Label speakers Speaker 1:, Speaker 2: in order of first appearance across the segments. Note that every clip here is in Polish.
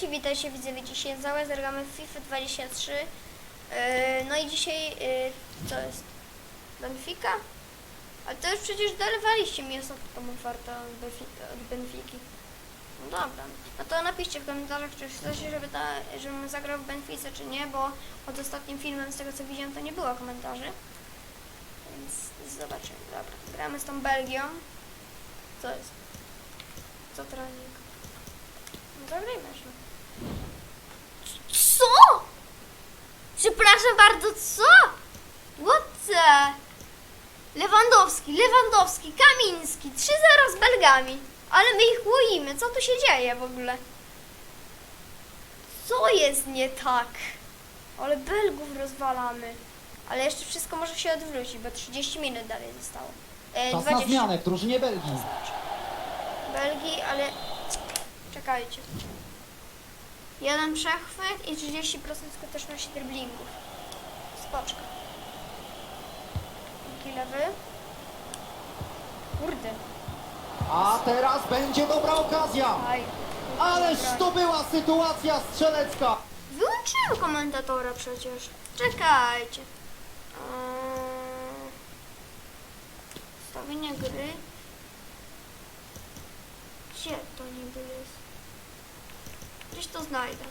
Speaker 1: Cześć, witajcie widzowie dzisiaj załe, zagramy w FIFA 23 yy, No i dzisiaj, yy, co jest? Benfica? Ale to już przecież dolewaliście mi ostatnią ofertę od, Benfi- od Benfiki No dobra, no to napiszcie w komentarzach, czy chcecie, żeby ta, żebym zagrał w Benfice, czy nie Bo pod ostatnim filmem, z tego co widziałem, to nie było komentarzy Więc zobaczymy, dobra, gramy z tą Belgią Co jest? Co trening? No zagrajmy się. Co? Przepraszam bardzo, co? The? Lewandowski, Lewandowski, Kamiński, 3-0 z Belgami. Ale my ich łoimy, co tu się dzieje w ogóle? Co jest nie tak? Ale Belgów rozwalamy. Ale jeszcze wszystko może się odwrócić, bo 30 minut dalej zostało. E,
Speaker 2: Czas na zmianę w drużynie Belgii.
Speaker 1: Belgii, ale czekajcie. Jeden przechwyt i 30% skuteczności driblingów. Spoczka. Drugi lewy. Kurde.
Speaker 2: A teraz będzie dobra okazja.
Speaker 1: Aj.
Speaker 2: Ależ to była sytuacja strzelecka.
Speaker 1: Wyłączyłem komentatora przecież. Czekajcie. Eee, Ustawienie gry. Gdzie to niby jest? Gdzieś to znajdę.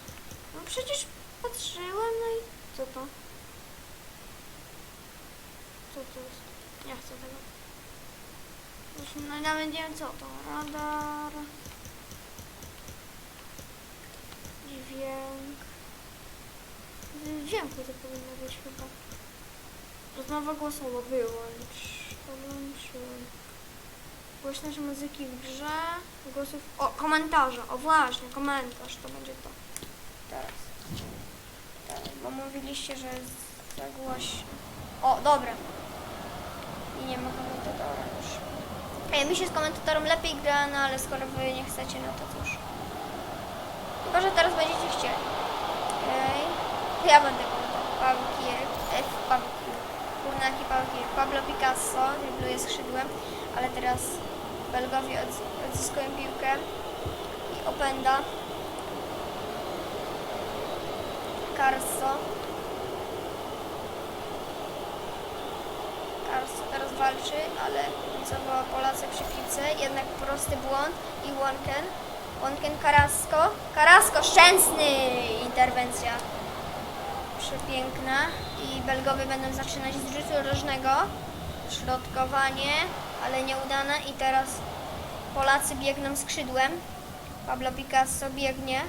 Speaker 1: No przecież patrzyłem, no i co to? Co to jest? Nie chcę tego. Już no, nawet nie wiem co to. Radar. Dźwięk. Dźwięku to powinno być chyba. Rozmowa głosowa wyłącz. Wyłączyłem. Głośność muzyki w grze. Głosów. O, komentarze. O właśnie, komentarz to będzie to. Teraz. Teraz, bo mówiliście, że jest za głośno. O, dobra. I nie ma komentatora już. Ej, mi się z komentatorem lepiej gra, no ale skoro wy nie chcecie, no to cóż. Chyba, że teraz będziecie chcieli. Okej. To ja będę komentował. Paweł. F. Paweł Kijek. Kurnaki Paweł Kijek. Pablo Picasso. Dribluje skrzydłem. Ale teraz Belgowie odz- odzyskują piłkę. I opęda. Carso. Carso teraz walczy, ale końcowo Polacy przy piłce. Jednak prosty błąd i Łonken. Łonken Karasko. Karasko, szczęsny! Interwencja przepiękna. I Belgowie będą zaczynać z rzutu rożnego. Środkowanie, ale nieudane. I teraz Polacy biegną skrzydłem. Pablo Picasso biegnie.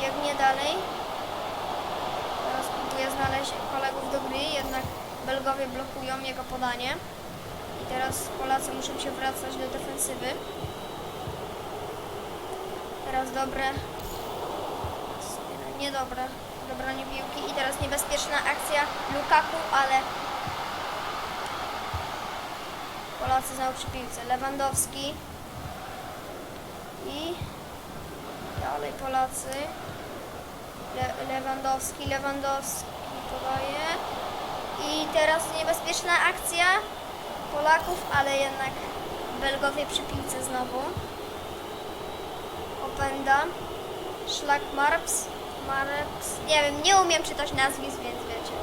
Speaker 1: Biegnie dalej. Teraz próbuje znaleźć kolegów do gry, jednak Belgowie blokują jego podanie. I teraz Polacy muszą się wracać do defensywy. Teraz dobre. Niedobre. Dobranie piłki. I teraz niebezpieczna akcja Lukaku, ale Polacy znowu przy piłce. Lewandowski. I dalej Polacy. Le Lewandowski, Lewandowski podaje. I teraz niebezpieczna akcja Polaków, ale jednak Belgowie przy piłce znowu. Openda. Szlak Marps. Marps. Nie wiem, nie umiem czytać nazwisk, więc wiecie.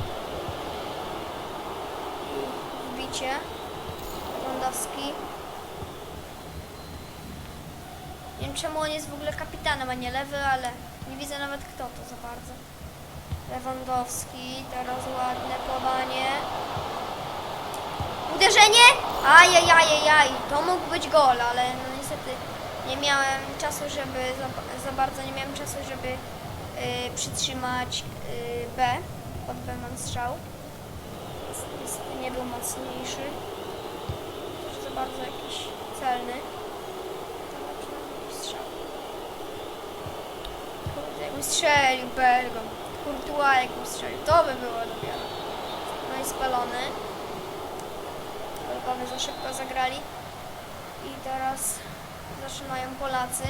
Speaker 1: I wbicie. Lewandowski. Nie wiem czemu on jest w ogóle kapitanem, a nie lewy, ale nie widzę nawet kto to za bardzo. Lewandowski, teraz ładne podanie. Uderzenie! Ajajajajaj, to mógł być gol, ale no niestety nie miałem czasu, żeby za, za bardzo nie miałem czasu, żeby y, przytrzymać y, B. Pod B mam strzał. Jest, nie był mocniejszy. Bardzo jakiś celny. Ale przynajmniej jakiś strzał. Kurde, jakbym strzelił Belgą. Kurtua jakbym strzelił. To by było dopiero. No i spalony. Belgowie za szybko zagrali. I teraz zaczynają Polacy.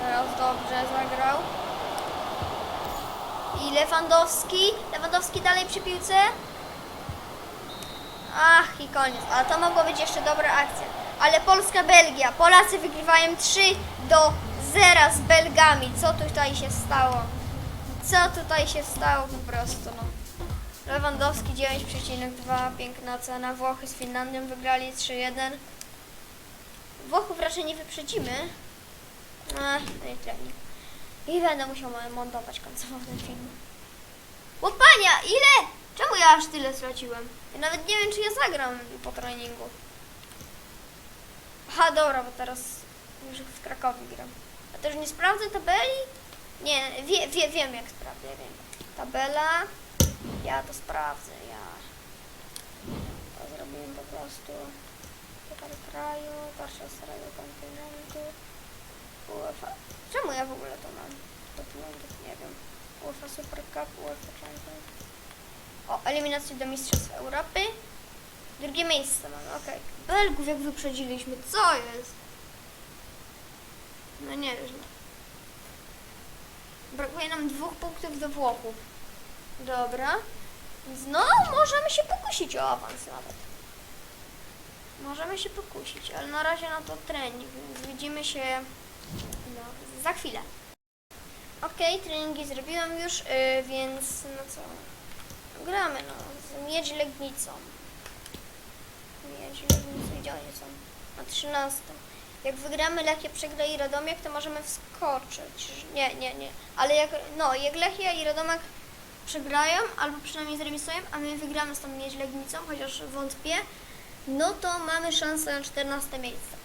Speaker 1: Teraz dobrze zagrał. I Lewa Lewandowski. Lewandowski dalej przy piłce. Ach, i koniec. Ale to mogła być jeszcze dobra akcja. Ale Polska-Belgia. Polacy wygrywają 3 do 0 z Belgami. Co tutaj się stało? Co tutaj się stało po prostu, no. Lewandowski 9,2, piękna cena. Włochy z Finlandią wygrali 3-1. Włochów raczej nie wyprzedzimy. Ach, no i trening. I będę musiał montować końcowo ten film. Łopania, ile? Czemu ja aż tyle straciłem? Ja nawet nie wiem, czy ja zagram po treningu. Aha, dobra, bo teraz już w Krakowie gram. A też nie sprawdzę tabeli? Nie, wie, wie, wiem jak sprawdzę, wiem. Tabela, ja to sprawdzę, ja. To zrobiłem po prostu. Puchar kraju, Warszawa Starego Kontynentu, UEFA. Czemu ja w ogóle to mam? Dokumentów nie wiem. UEFA Super Cup, UEFA Champions. O, eliminacje do Mistrzostw Europy. Drugie miejsce mamy, okej. Belgów jak wyprzedziliśmy, co jest? No nie źle. Brakuje nam dwóch punktów do Włochów. Dobra. No, możemy się pokusić o awans nawet. Możemy się pokusić, ale na razie na to trening, więc widzimy się no, za chwilę. Okej, treningi zrobiłam już, yy, więc no co? Gramy no, z Miedź Legnicą. Miedź Legnicą, gdzie oni są? Na 13. Jak wygramy Lechia przegra i Radomiak, to możemy wskoczyć. Nie, nie, nie. Ale jak, no, jak Lechia i Radomiak przegrają, albo przynajmniej zremisują, a my wygramy z tą Miedź Legnicą, chociaż wątpię, no to mamy szansę na 14 miejsce.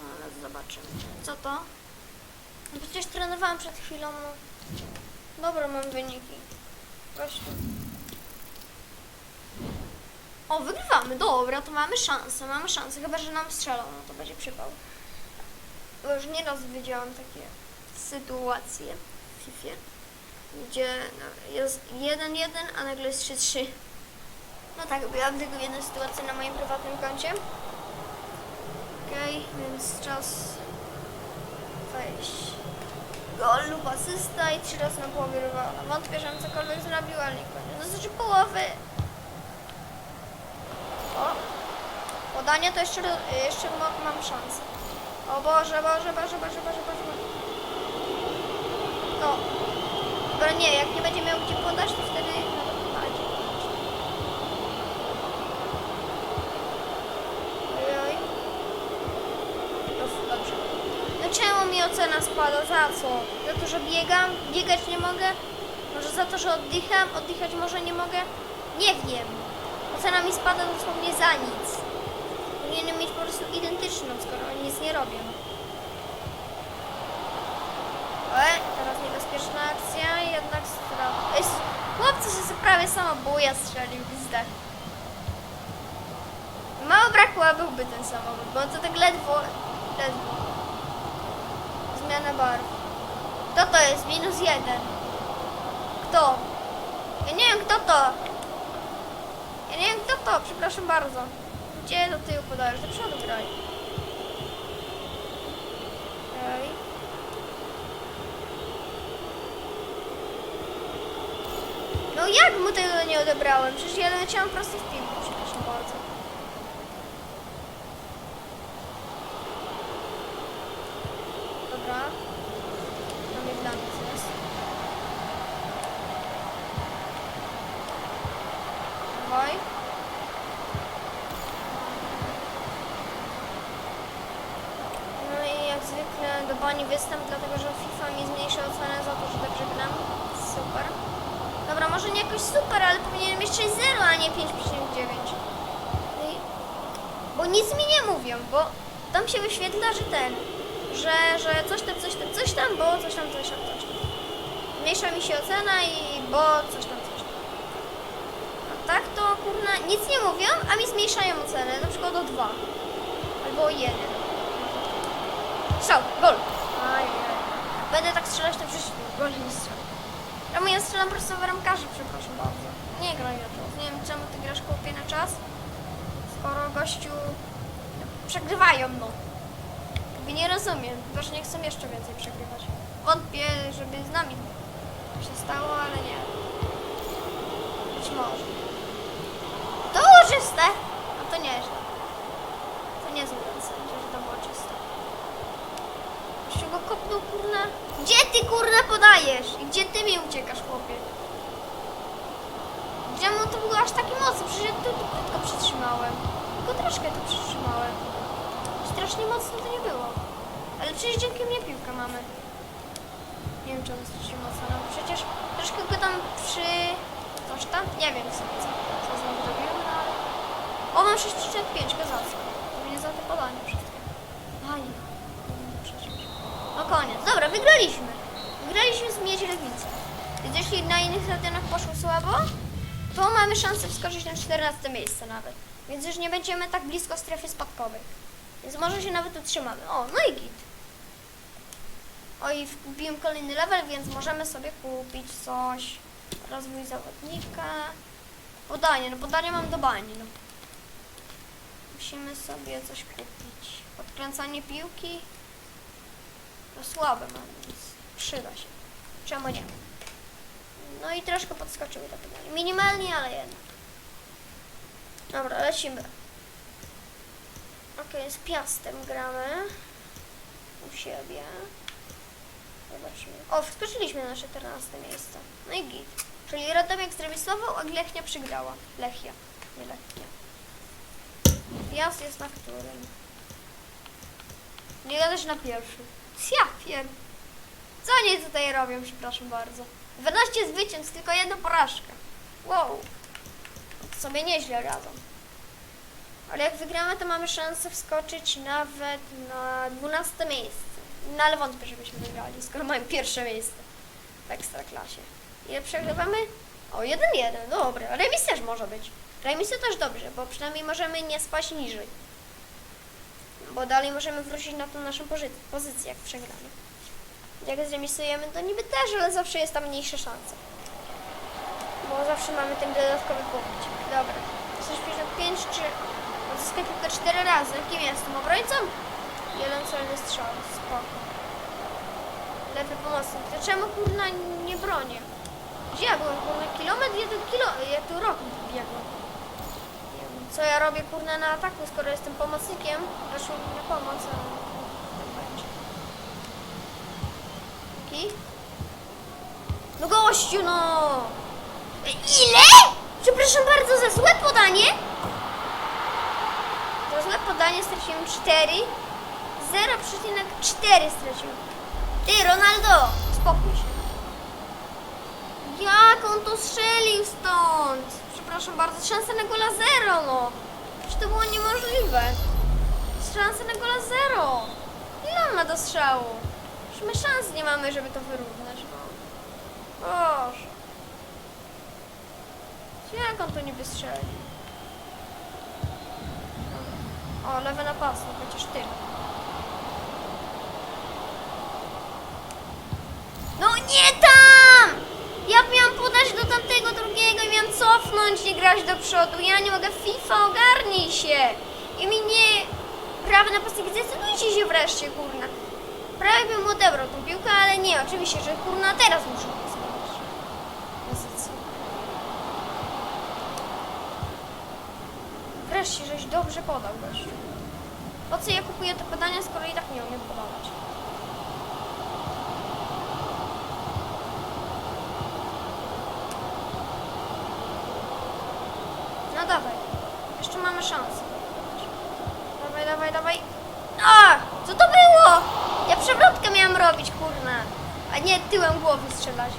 Speaker 1: Ale zobaczymy. Co to? No przecież trenowałam przed chwilą. No. Dobra, mam wyniki. Gościu. O, wygrywamy. Dobra, to mamy szansę. Mamy szansę. Chyba, że nam strzelą. No to będzie przypał. Bo już nieraz widziałam takie sytuacje w FIFA, gdzie no, jest 1-1, a nagle jest 3-3. No tak, byłam tylko jedną sytuację na moim prywatnym koncie. Okej, więc czas wejść. Gol lub asysta i trzy razy na połowie rywala. Wątpię, że on cokolwiek zrobił, ale nie koniec. No znaczy połowy. O! Podanie to jeszcze, jeszcze mam szansę. O Boże, Boże, Boże, Boże, Boże, Boże, Boże. No. Dobra, nie, jak nie będzie miał gdzie podać, to wtedy nawet podacie. Ojoj. Uf, dobrze. No ocena spada? Za co? Za to, że biegam? Biegać nie mogę? Może za to, że oddycham? Oddychać może nie mogę? Nie wiem. Ocena mi spada dosłownie za nic. Powinienem mieć po prostu identyczną, skoro nic nie robią. E, teraz niebezpieczna akcja, jednak strata. Chłopcy się prawie samobuja strzelił w zdech. Mało brakło, byłby ten samochód, bo to tak ledwo, ledwo. Zmiana barw. Kto to jest? Minus jeden. Kto? Ja nie wiem kto to. Ja nie wiem kto to, przepraszam bardzo. Gdzie do tyłu podajesz? Do przodu graj. No jak mu tego nie odebrałem? Przecież ja leciałam prosto w piłkę, przepraszam bardzo. Dobra. Mamy dla nas jest. Dawaj. No i jak zwykle do bani występ, dlatego że FIFA mi zmniejsza ocenę za to, że dobrze gram. Super. Dobra, może nie jakoś super, ale powinienem mieć 6.0, a nie 5.9. No i- Bo nic mi nie mówią, bo tam się wyświetla, że ten, że, że coś tam, coś tam, coś tam, bo coś tam, coś tam, coś tam. Zmniejsza mi się ocena i bo coś tam, coś tam. A tak to kurna, nic nie mówią, a mi zmniejszają ocenę, na przykład o 2. Albo o 1. Strzał, gol. Ajaj. Będę tak strzelać to w życiu, gol nie strzelam. Czemu ja strzelam prosto w ramkarzy, przepraszam bardzo. Nie graj na to. Nie wiem czemu ty grasz kołpie na czas, skoro gościu przegrywają, no. Jakby nie rozumiem, że nie chcą jeszcze więcej przegrywać. wątpię, żeby z nami się stało, ale nie. Być może. To było czyste. No to nieźle. To niezły ten sędzia, że to było czyste. Jeszcze go kopnął, kurna. Gdzie ty, kurna, podajesz? I gdzie ty mi uciekasz, chłopie? Gdzie mu to było aż takie mocne? Przecież ja tu krótko przytrzymałem. Tylko troszkę tu przytrzymałem. Strasznie mocno to nie było. Ale przecież dzięki mnie piłkę mamy. Nie wiem, on strasznie mocno, no przecież troszkę go tam przy... Coś tam? Nie wiem w sumie, co, co znowu robiłem, no ale... O, mam 6,5, kozacko. To mnie za podanie wszystkie. Aj, przecież. No koniec. Dobra, wygraliśmy. Wygraliśmy z Miedzi Legnicy. Więc jeśli na innych stadionach poszło słabo, to mamy szansę wskoczyć na 14 miejsce nawet. Więc już nie będziemy tak blisko strefy spadkowej. Więc może się nawet utrzymamy. O, no i git. O i wbiłem kolejny level, więc możemy sobie kupić coś. Rozwój zawodnika. Podanie, no podanie mam do bani, no. Musimy sobie coś kupić. Podkręcanie piłki. To słabe mam, więc przyda się. Czemu nie? No i troszkę podskoczyły te pytania. Minimalnie, ale jednak. Dobra, lecimy. Okej, z Piastem gramy. U siebie. Zobaczymy. O, wskoczyliśmy na 14 miejsce. No i git. Czyli Radomiak zremisował, a Lechnia przegrała. Lechia, nie Lechnia. Piast jest na którym? Nie jadać na pierwszym. Ja pier... Co oni tutaj robią, przepraszam bardzo. 12 zwycięstw, tylko jedna porażka. Wow. Sobie nieźle radzą. Ale jak wygramy, to mamy szansę wskoczyć nawet na 12 miejsce. No ale wątpię, żebyśmy wygrali, skoro mamy pierwsze miejsce w Ekstraklasie. Ile przegrywamy? O, 1-1, dobra. Remis też może być. Remis to też dobrze, bo przynajmniej możemy nie spaść niżej. Bo dalej możemy wrócić na tą naszą pozy- pozycję, jak przegramy. Jak zremisujemy, to niby też, ale zawsze jest tam mniejsza szansa. Bo zawsze mamy ten dodatkowy punkt. Dobra. Coś pisze 5 czy... Odzyskaj piłkę 4 razy. Kim jestem? Obrońcą? Jeden celny strzał. Spoko. Lewy pomocnik. To czemu kurna nie bronię? Gdzie ja byłem kurna? Kilometr? Tu kilo... Ja tu rok biegłem. Co ja robię kurna na ataku, skoro jestem pomocnikiem. Zresztą mi na pomoc, ale... tak będzie. Ki? No gościu, no! Ile? Przepraszam bardzo za złe podanie. Za złe podanie straciłem 4. 0,4 straciłem. Ty, Ronaldo, spokój się. Jak on to strzelił stąd? Przepraszam bardzo, szansa na gola zero, no. Przecież to było niemożliwe. Szansa na gola zero. Ile on ma do strzału? Przecież my szans nie mamy, żeby to wyrównać, no. Boże. Jak on to niby strzeli? O, lewy napastnik, chociaż ty. No nie tam! Ja miałam podać do tamtego drugiego i miałam cofnąć, nie grać do przodu. Ja nie mogę, FIFA, ogarnij się! I mi nie... Prawy napastnik, zdecydujcie się wreszcie, kurna. Prawie bym odebrał tą piłkę, ale nie, oczywiście, że kurna teraz muszę zmienić pozycję. Wreszcie, żeś dobrze podał, gościu. Po co ja kupuję te podania, skoro i tak nie umiem podawać? No dawaj. Jeszcze mamy szansę. Dawaj, dawaj, dawaj. A! Co to było? Ja przewrotkę miałam robić, kurna. A nie tyłem głowy strzelać.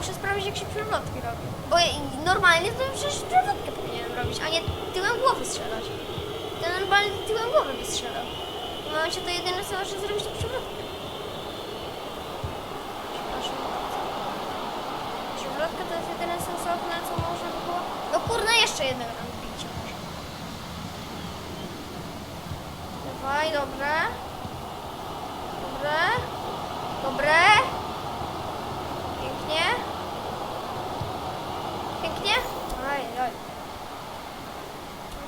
Speaker 1: Muszę sprawdzić, jak się przewrotki robi. Bo normalnie to przecież przewrotkę powinienem robić, a nie tyłem głowy strzelać. To normalnie tyłem głowy by strzelał. W momencie to jedyne, co muszę zrobić, to przewrotkę. Przepraszam bardzo. Przewrotka to jest jedyne sensowne, co można by było... No kurna, jeszcze jednego tam wbić może. Dawaj, dobre. Dobre. Dobre. Pięknie. Aj, aj.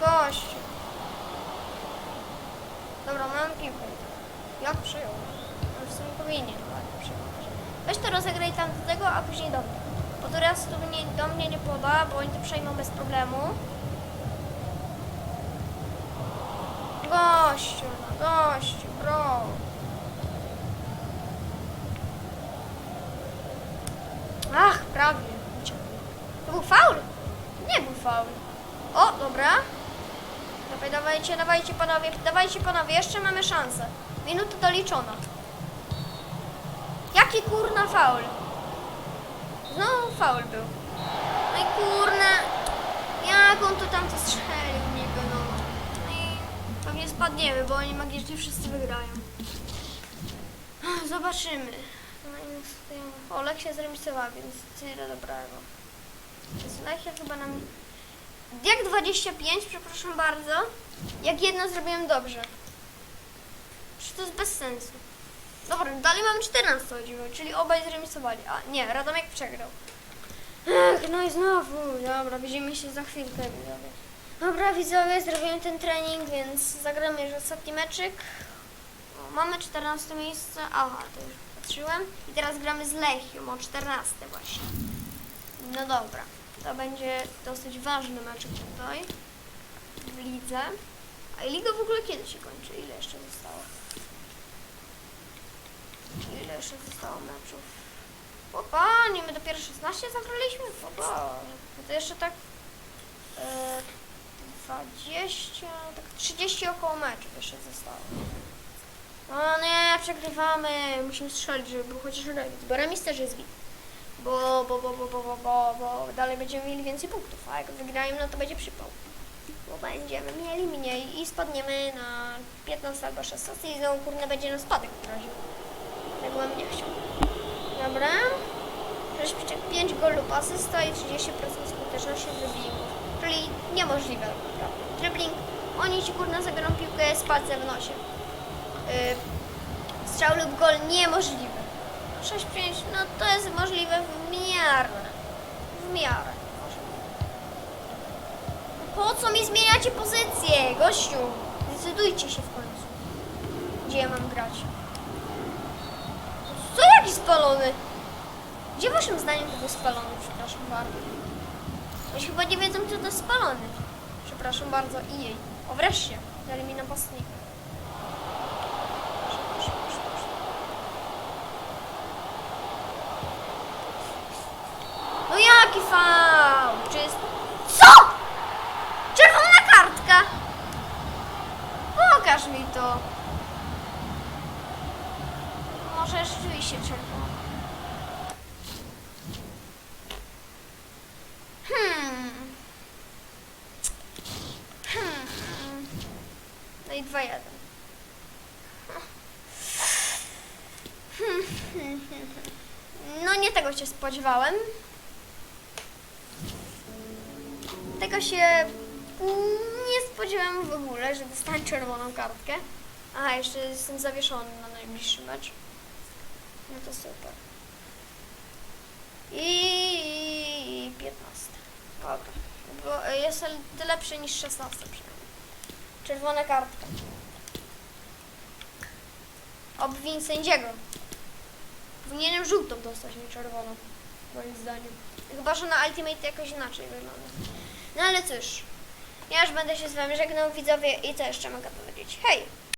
Speaker 1: Gościu. Dobra, mam piłkę. Jak przyjął? Ale w sumie powinien ładnie przyjąć. zagraj tam do tego, a później do mnie. Bo teraz tu mnie, do mnie nie poda, bo oni to przejmą bez problemu. Gościu, no gościu, bro. Ach, prawie. To był faul? Nie był faul. O, dobra. Dawaj, dawajcie, dawajcie panowie, dawajcie panowie, jeszcze mamy szansę. Minuta doliczona. Jaki kurna faul? Znowu faul był. No i kurna, jak on to tam to strzelił niego, no. No i pewnie spadniemy, bo oni magicznie wszyscy wygrają. Zobaczymy. No i stoją- O, Lech się zremisowała, więc tyle dobrego. Lechia chyba nam... Jak 25, przepraszam bardzo, jak jedno zrobiłem dobrze. Czy to jest bez sensu? Dobra, dalej mamy 14 o dziwo, czyli obaj zremisowali. A nie, Radomek przegrał. Ech, no i znowu. Dobra, widzimy się za chwilkę, widzowie. Dobra, widzowie, zrobiłem ten trening, więc zagramy już ostatni meczyk. O, mamy 14 miejsce. Aha, to już patrzyłem. I teraz gramy z Lechią o 14 właśnie. No dobra, to będzie dosyć ważny meczek tutaj w lidze. A liga w ogóle kiedy się kończy? Ile jeszcze zostało? Ile jeszcze zostało meczów? O panie, my dopiero 16 zagraliśmy? O Boże. No to jeszcze tak e, 20, tak 30 około meczów jeszcze zostało. O nie, przegrywamy. Musimy strzelić, żeby był chociaż remis. Bo remis też jest win. Bo, bo, bo, bo, bo, bo, bo, bo dalej będziemy mieli więcej punktów. A jak wygrają, no to będzie przypał. Bo będziemy mieli mniej i spadniemy na 15 albo 16 i znowu kurde będzie na spadek w razie. Tego bym nie chciał. Dobra. Szpiczek 5 gol lub asysta i 30% skuteczności dribblingu. Czyli niemożliwe. Dribbling. Oni ci kurna zabiorą piłkę z palcem w nosie. Yy, strzał lub gol niemożliwe. 6-5, no to jest możliwe w miarę. W miarę. Po co mi zmieniacie pozycję, gościu? Zdecydujcie się w końcu. Gdzie ja mam grać? Co jakiś spalony? Gdzie waszym zdaniem to był spalony? Przepraszam bardzo. Oni chyba nie wiedzą, kto to jest spalony. Przepraszam bardzo. I jej. O, wreszcie. Mi napastnika. Jaki faul? Czy jest... Co? Czerwona kartka! Pokaż mi to. Może rzeczywiście czerwona. Hmm. Hmm. No i 2-1. Hmm, hmm, hmm. No nie tego się spodziewałem. Tego się nie spodziewałem w ogóle, że dostanę czerwoną kartkę. A, jeszcze jestem zawieszony na najbliższy mecz. No to super. I 15. Dobra. Bo jest lepszy niż 16 przynajmniej. Czerwona kartka. Obwin sędziego. Powinienem żółtą dostać, nie czerwoną. Moim zdaniem. Chyba, że na Ultimate jakoś inaczej wygląda. No ale cóż. Ja już będę się z wami żegnał widzowie i co jeszcze mogę powiedzieć? Hej!